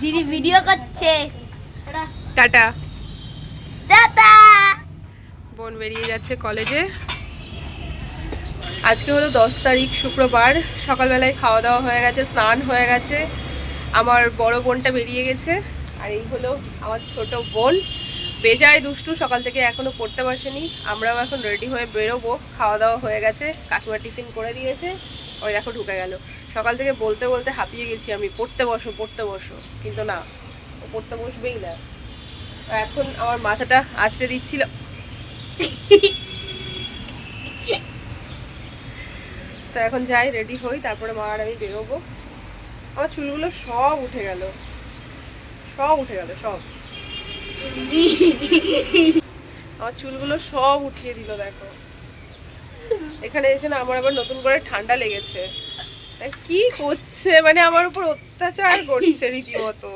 দিদি ভিডিও করছে। Tata. Tata. বোন বেরিয়ে যাচ্ছে কলেজে আজকে হলো দশ তারিখ শুক্রবার। সকালবেলায় খাওয়া দাওয়া হয়ে গেছে স্নান হয়ে গেছে। আমার বড় বোনটা বেরিয়ে গেছে। আর এই হলো আমার ছোট বোন। বেজায় দুষ্টু, সকাল থেকে এখনও পড়তে বসেনি। আমরাও এখন রেডি হয়ে বেরোবো। খাওয়া দাওয়া হয়ে গেছে, কাকিমা টিফিন করে দিয়েছে। ওই দেখো ঢুকে গেল। সকাল থেকে বলতে বলতে হাঁপিয়ে গেছি আমি, পড়তে বসো পড়তে বসো। কিন্তু না, ও পড়তে বসবেই না। এখন আমার মাথাটা আছড়ে দিচ্ছিল। তো এখন যাই রেডি হই, তারপরে মা আর আমি বেরোবো। আমার চুলগুলো সব উঠে গেল। সব উঠে গেল, সব। আমার চুলগুলো সব উঠিয়ে দিল দেখো। এখানে এসে না আমার আবার নতুন করে ঠান্ডা লেগেছে। কি করছে? মানে আমার উপর অত্যাচার করছে রীতিমতো।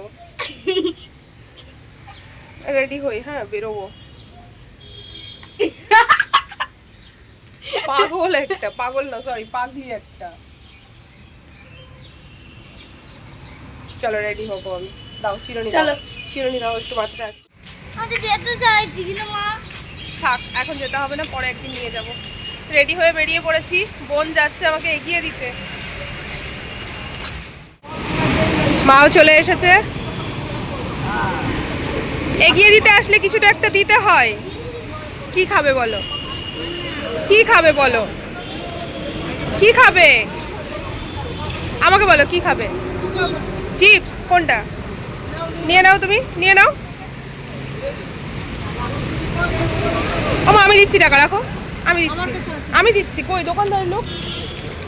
রেডি হই হ্যাঁ বেরোবো। পাগল একটা পাগল না সরি পাগলি একটা। চলো রেডি হব আমি। দাও চিরুনি চলো। চিরুনি দাও একটু মাথাটা আছে। আমি যেতে চাইছি কিন্তু মা। থাক এখন যেতে হবে না পরে একদিন নিয়ে যাব। রেডি হয়ে বেরিয়ে পড়েছি বোন যাচ্ছে আমাকে এগিয়ে দিতে। মাও চলে এসেছে। এগিয়ে দিতে আসলে কিছুটা একটা দিতে হয়। কি খাবে বলো? কি খাবে বলো? কি খাবে? আমাকে বলো কি খাবে? চিপস কোনটা? নিয়ে নাও তুমি নিয়ে নাও। ও আমি দিচ্ছি টাকা রাখো। আমি দিচ্ছি। আমি দিচ্ছি। কই দোকানদার লোক?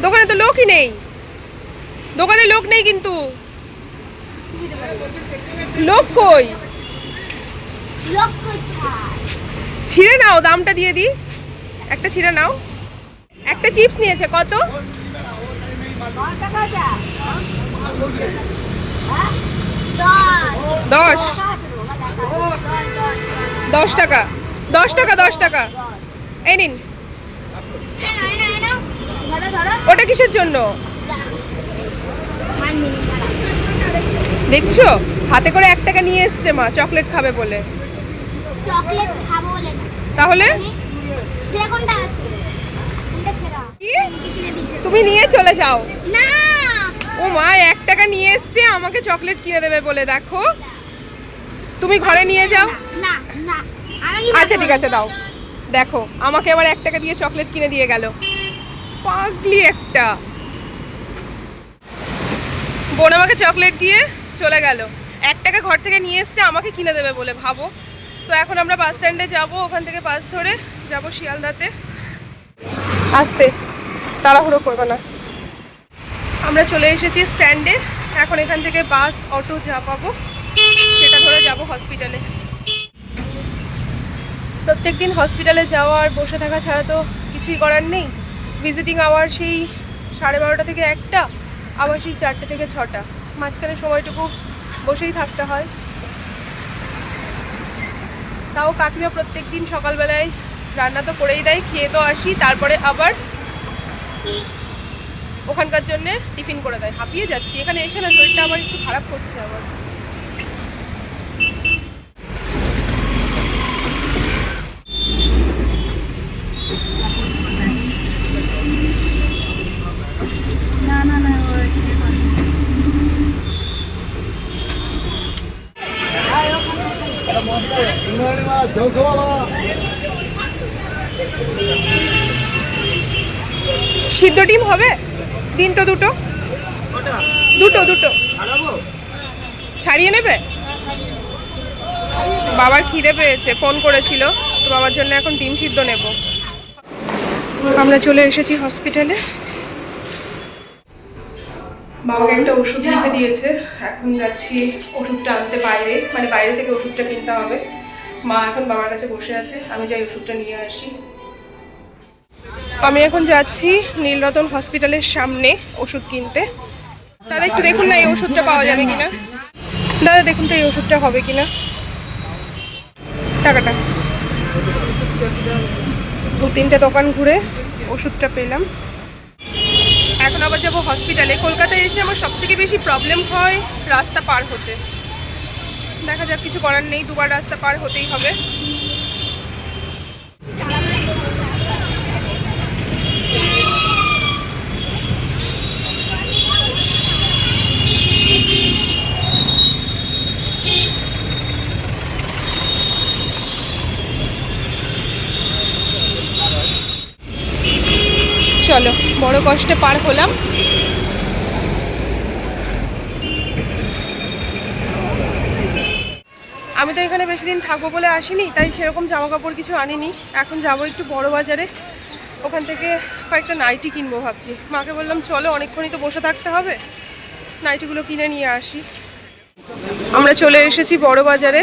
দোকানে তো লোকই নেই। দোকানে লোক নেই কিন্তু। লোক কই? ছিঁড়ে নাও দামটা দিয়ে দিই। একটা ছিঁড়ে নাও। একটা চিপস নিয়েছে কত? দশ। দশ টাকা। দশ টাকা দশ টাকা। এই নিন। ওটা কিসের জন্য? দেখছ? হাতে করে এক টাকা নিয়ে এসছে মা, চকলেট খাবে বলে। তাহলে? তুমি নিয়ে চলে যাও। ও মা, এক টাকা নিয়ে এসছে, আমাকে চকলেট কিনে দেবে বলে, দেখো। তুমি ঘরে নিয়ে যাও। না। আচ্ছা ঠিক আছে, দাও। দেখো, আমাকে আবার এক টাকা দিয়ে চকলেট কিনে দিয়ে গেল। পাগলি একটা। বোন আমাকে চকলেট দিয়ে চলে গেল। এক টাকা ঘর থেকে নিয়ে এসছে, আমাকে কিনে দেবে বলে ভাবো। তো এখন আমরা বাস স্ট্যান্ডে যাব, ওখান থেকে বাস ধরে যাব শিয়ালদাতে। আসতে, তাড়াহুড়ো করবে না। আমরা চলে এসেছি স্ট্যান্ডে। এখন এখান থেকে বাস, অটো যা পাবো, সেটা ধরে যাব হসপিটালে। প্রত্যেক দিন হসপিটালে যাওয়া আর বসে থাকা ছাড়া তো কিছুই করার নেই। ভিজিটিং আওয়ার সেই সাড়ে বারোটা থেকে একটা, আবার সেই চারটে থেকে ছটা। মাঝখানে সময়টুকু বসেই থাকতে হয়। তাও কাকিমা প্রত্যেক দিন সকালবেলায় রান্না তো করেই দেয়, খেয়ে তো আসি, তারপরে আবার ওখানকার জন্য টিফিন করে দেয়। হাঁপিয়ে যাচ্ছি। এখানে এসে না শরীরটা আমার একটু খারাপ করছে আমার না না না সিদ্ধ ডিম হবে? দিন তো দুটো। দুটো দুটো। ছাড়িয়ে নেবে? বাবার খিদে পেয়েছে, ফোন করেছিল, তো বাবার জন্য এখন ডিম সিদ্ধ নেব। আমরা চলে এসেছি হসপিটালে। বাবাকে একটা ওষুধ লিখে দিয়েছে। এখন যাচ্ছি ওষুধটা আনতে বাইরে মানে বাইরে থেকে ওষুধটা কিনতে হবে। মা এখন বাবার কাছে বসে আছে, আমি যাই ওষুধটা নিয়ে আসি। আমি এখন যাচ্ছি নীলরতন হসপিটালের সামনে ওষুধ কিনতে। দাদা, একটু দেখুন না এই ওষুধটা পাওয়া যাবে কিনা। দাদা, দেখুন তো এই ওষুধটা হবে কিনা। টাকাটা। দু তিনটে দোকান ঘুরে ওষুধটা পেলাম। এখন আবার যাব হসপিটালে। কলকাতায় এসে আমার সব থেকে বেশি প্রবলেম হয় রাস্তা পার হতে। দেখা যাক, কিছু করার নেই, দুবার রাস্তা পার হতেই হবে। চলো, বড় কষ্টে পার হলাম। আমি তো এখানে বেশি দিন থাকব বলে আসিনি, তাই সেরকম জামা কাপড় কিছু আনিনি। এখন যাব একটু বড় বাজারে। ওখান থেকে কয়েকটা নাইটি কিনবো ভাবছি। মাকে বললাম, চলো, অনেকক্ষণই তো বসে থাকতে হবে। নাইটিগুলো কিনে নিয়ে আসি। আমরা চলে এসেছি বড় বাজারে।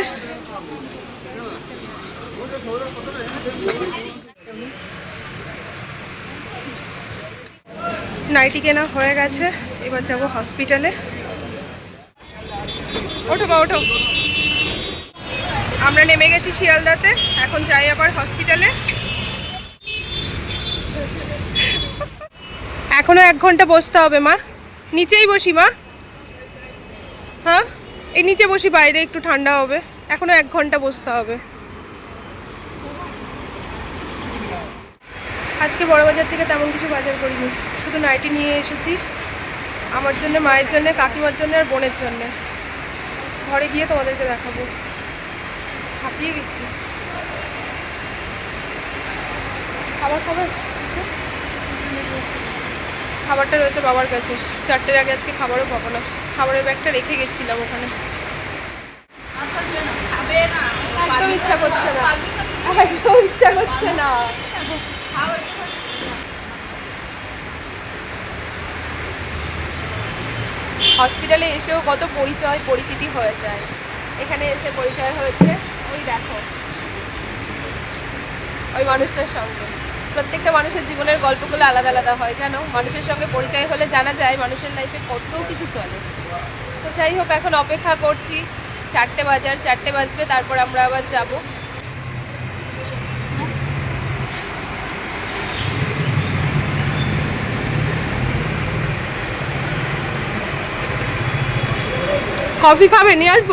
নাইটি কেনা হয়ে গেছে, এবার যাব হসপিটালে ওঠো বা ওঠো। আমরা নেমে গেছি শিয়ালদাতে, এখন যাই আবার হসপিটালে এখনও এক ঘণ্টা বসতে হবে মা। নিচেই বসি মা। হ্যাঁ? এই নিচে বসি, বাইরে একটু ঠান্ডা হবে। এখনও এক ঘণ্টা বসতে হবে। আজকে বড় বাজার থেকে তেমন কিছু বাজার করিনি। শুধু নাইটি নিয়ে এসেছি আমার জন্য, মায়ের জন্য, কাকিমার জন্য আর বোনের জন্য। ঘরে গিয়ে তোমাদেরকে দেখাবো। হাঁপিয়ে গেছি। খাবার খাবার? খাবারটা রয়েছে বাবার কাছে। চারটের আগে আজকে খাবারও পাবো না। খাবারের ব্যাগটা রেখে গেছিলাম ওখানে। একদম ইচ্ছা করছে না। একদম ইচ্ছা করছে না। হসপিটালে এসেও কত পরিচয়, পরিচিতি হয়ে যায়। এখানে এসে পরিচয় হয়েছে। ওই দেখো। ওই মানুষটার সঙ্গে। প্রত্যেকটা মানুষের জীবনের গল্পগুলো আলাদা আলাদা হয় কেন মানুষের সঙ্গে পরিচয় হলে জানা যায় মানুষের লাইফে কত কিছু চলে। তো যাই হোক, এখন অপেক্ষা করছি। চারটে বাজার, চারটে বাজবে, তারপর আমরা আবার যাব। কফি খাবে নিয়ে আসব?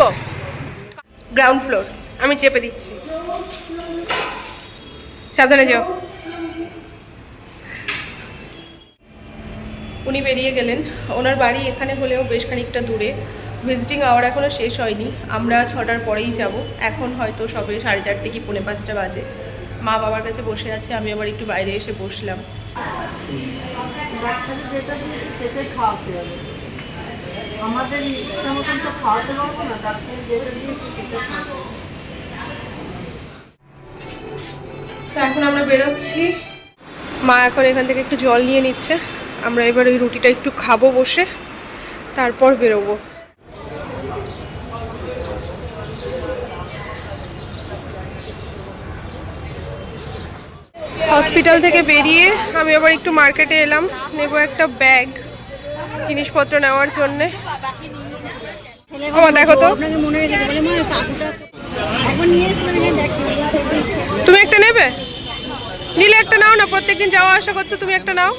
গ্রাউন্ড ফ্লোর আমি চেপে দিচ্ছি। সাবধানে যাও। উনি বেরিয়ে গেলেন। ওনার বাড়ি এখানে হলেও বেশ খানিকটা দূরে। ভিজিটিং আওয়ার এখনও শেষ হয়নি। আমরা ছটার পরেই যাব। এখন হয়তো সবে সাড়ে চারটে কি পৌনে পাঁচটা বাজে। মা বাবার কাছে বসে আছে আমি আবার একটু বাইরে এসে বসলাম ডাক্তার যেটা দিয়েছে সেটাই খাওয়াতে হবে আমাদের ইচ্ছা মতন তো খাওয়াতে পারব না ডাক্তার যেটা দিয়েছে সেটা এখন আমরা বেরোচ্ছি। মা এখন এখান থেকে একটু জল নিয়ে নিচ্ছে। আমরা এবার ওই রুটিটা একটু খাব বসে, তারপর বেরোবো। হসপিটাল থেকে বেরিয়ে আমি আবার একটু মার্কেটে এলাম, নেব একটা ব্যাগ, জিনিসপত্র নেওয়ার জন্যে। দেখো তো। মনে তুমি একটা নেবে? নিলে একটা নাও না প্রত্যেকদিন যাওয়া আসা করছ তুমি একটা নাও।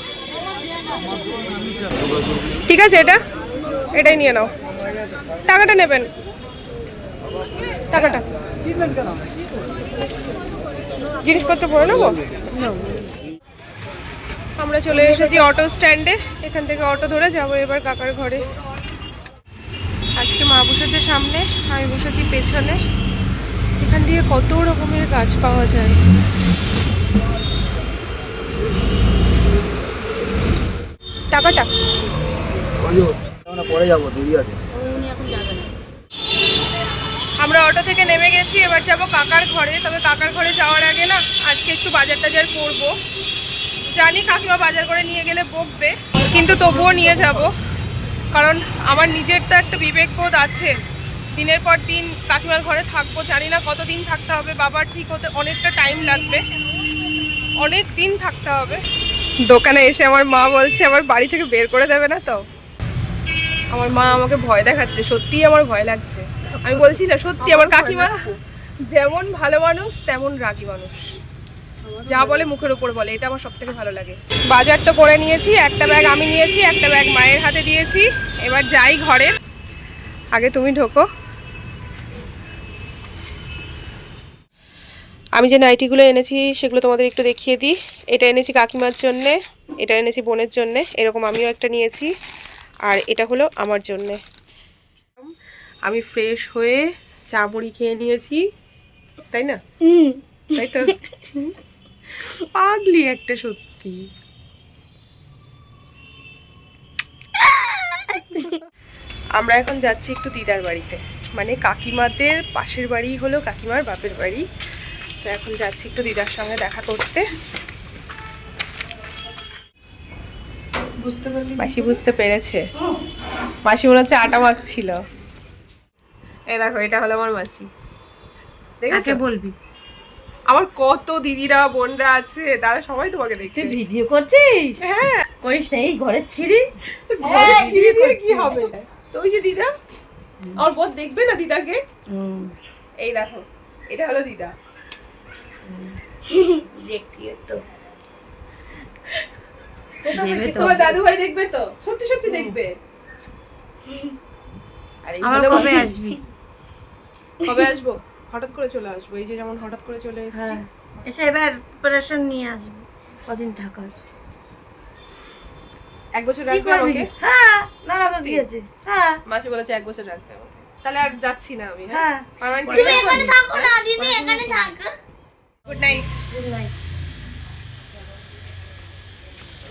ঠিক আছে এটা? এটাই নিয়ে নাও। টাকাটা নেবেন। টাকাটা। জিনিসপত্র পরে নেব? আমরা চলে এসেছি অটো স্ট্যান্ডে। এখান থেকে অটো ধরে যাব এবার কাকার ঘরে। আজকে মা বসেছে সামনে আমি বসেছি পেছনে। এখান দিয়ে কত রকমের গাছ পাওয়া যায়। টাকাটা? আমরা পরে যাব দেরি আছে। আমরা অটো থেকে নেমে গেছি এবার যাব কাকার ঘরে। তবে কাকার ঘরে যাওয়ার আগে না আজকে একটু বাজার টাজার করব। জানি কাকিমা বাজার করে নিয়ে গেলে বকবে কিন্তু তবুও নিয়ে যাব। কারণ আমার নিজের তো একটা বিবেকবোধ আছে। দিনের পর দিন কাকিমার ঘরে থাকব, জানি না কতদিন থাকতে হবে, বাবার ঠিক হতে অনেকটা টাইম লাগবে। অনেক দিন থাকতে হবে। দোকানে এসে আমার মা বলছে, আমার বাড়ি থেকে বের করে দেবে না তো? আমার মা আমাকে ভয় দেখাচ্ছে, সত্যিই আমার ভয় লাগছে। আমি বলছি না, সত্যি, আমার কাকিমা যেমন ভালো মানুষ, তেমন রাগী মানুষ। যা বলে মুখের উপর বলে এটা আমার সব থেকে ভালো লাগে। বাজার তো করে নিয়েছি একটা ব্যাগ আমি নিয়েছি একটা ব্যাগ মায়ের হাতে দিয়েছি। এবার যাই ঘরে আগে তুমি ঢোকো। আমি যে নাইটিগুলো এনেছি সেগুলো তোমাদের একটু দেখিয়ে দিই। এটা এনেছি কাকিমার জন্যে এটা এনেছি বোনের জন্যে এরকম আমিও একটা নিয়েছি। আর এটা হলো আমার জন্যে। আমি ফ্রেশ হয়ে চা মুড়ি খেয়ে নিয়েছি। তাই না? তাই তো? পাগলি একটা সত্যি। আমরা এখন যাচ্ছি একটু দিদার বাড়িতে। মানে কাকিমাদের পাশের বাড়ি হলো কাকিমার বাপের বাড়ি। তো এখন যাচ্ছি একটু দিদার সঙ্গে দেখা করতে। মাসি বুঝতে পেরেছে। মাসি মনে হচ্ছে আটা মাখছিল। এই দেখো এটা হলো আমার মাসি। দেখেছ? বলবি। আমার কত দিদিরা বোনরা আছে তারা সবাই তোমাকে দেখতে তুই ভিডিও করছিস? হ্যাঁ। করিস না এই ঘরের ছিঁড়ি? ঘরে ছিঁড়ে দিয়ে কি হবে? তো ওই যে দিদা আমার বোন দেখবে না দিদাকে? এই দেখো এটা হলো দিদা। দেখছি তো। তোমার দাদু ভাই দেখবে তো? সত্যি সত্যি দেখবে। কবে আসবি? কবে আসব? হঠাৎ করে চলে আসব এই যে যেমন হঠাৎ করে চলে এসেছি। হ্যাঁ এসে এবার প্রিপারেশন নিয়ে আসবি কদিন থাকার। এক বছর রাখবে আমাকে হ্যাঁ না না তো দিয়েছে হ্যাঁ। মাসি বলেছে এক বছর রাখতে আমাকে তাহলে আর যাচ্ছি না আমি হ্যাঁ? তুমি এখানে থাকো না দিদি এখানে থাকো। গুড নাইট গুড নাইট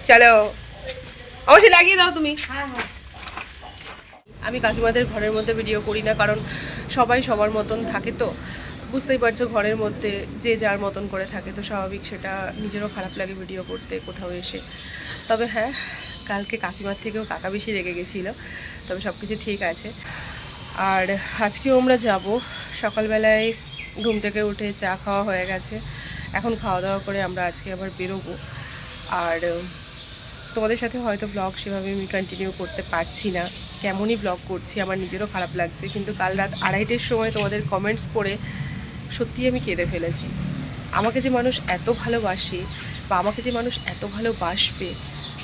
চলো। অবশ্যই লাগিয়ে দাও তুমি। হ্যাঁ হ্যাঁ। আমি কাকিমাদের ঘরের মধ্যে ভিডিও করি না, কারণ সবাই সবার মতন থাকে তো। বুঝতেই পারছ ঘরের মধ্যে যে যার মতন করে থাকে, তো স্বাভাবিক সেটা নিজেরও খারাপ লাগে ভিডিও করতে কোথাও এসে। তবে হ্যাঁ কালকে কাকিমার থেকেও কাকা বেশি রেগে গেছিল, তবে সব কিছু ঠিক আছে। আর আজকেও আমরা যাব, সকালবেলায় ঘুম থেকে উঠে চা খাওয়া হয়ে গেছে। এখন খাওয়া দাওয়া করে আমরা আজকে আবার বেরোবো। আর, তোমাদের সাথে হয়তো ব্লগ সেভাবে আমি কন্টিনিউ করতে পারছি না। কেমনই ব্লগ করছি, আমার নিজেরও খারাপ লাগছে। কিন্তু কাল রাত আড়াইটের সময় তোমাদের কমেন্টস পড়ে সত্যি আমি কেঁদে ফেলেছি। আমাকে যে মানুষ এত ভালোবাসে বা আমাকে যে মানুষ এত ভালোবাসবে,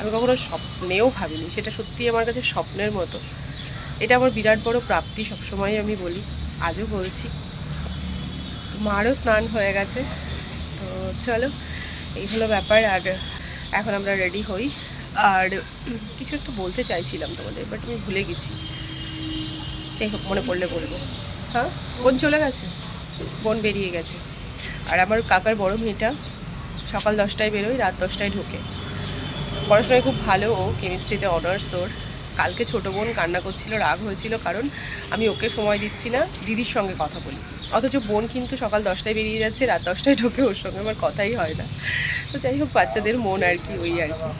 আমি কখনো স্বপ্নেও ভাবিনি। সেটা সত্যি আমার কাছে স্বপ্নের মতো। এটা আমার বিরাট বড় প্রাপ্তি সবসময় আমি বলি। আজও বলছি। মারও স্নান হয়ে গেছে। তো চলো, এই হলো ব্যাপার। আর এখন আমরা রেডি হই। আর কিছু একটু বলতে চাইছিলাম তোমাদের বাট আমি ভুলে গেছি। যাই হোক মনে পড়লে বলব। হ্যাঁ? বোন চলে গেছে? বোন বেরিয়ে গেছে। আর আমার কাকার বড় মেয়েটা সকাল দশটায় বেরোয় রাত দশটায় ঢোকে। পড়াশোনায় খুব ভালো ও কেমিস্ট্রিতে অনার্স ওর। কালকে ছোটো বোন কান্না করছিল রাগ হয়েছিল কারণ আমি ওকে সময় দিচ্ছি না দিদির সঙ্গে কথা বলি। অথচ বোন কিন্তু সকাল দশটায় বেরিয়ে যাচ্ছে, রাত দশটায় ঢোকে ওর সঙ্গে, আমার কথাই হয় না। তো যাই হোক, বাচ্চাদের মন আর কি, ওই আর কি।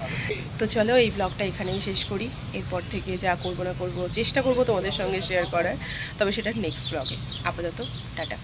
তো চলো, এই ব্লগটা এখানেই শেষ করি। এরপর থেকে যা করব না করব, চেষ্টা করব তোমাদের সঙ্গে শেয়ার করার। তবে সেটা নেক্সট ব্লগে আপাতত, টাটা।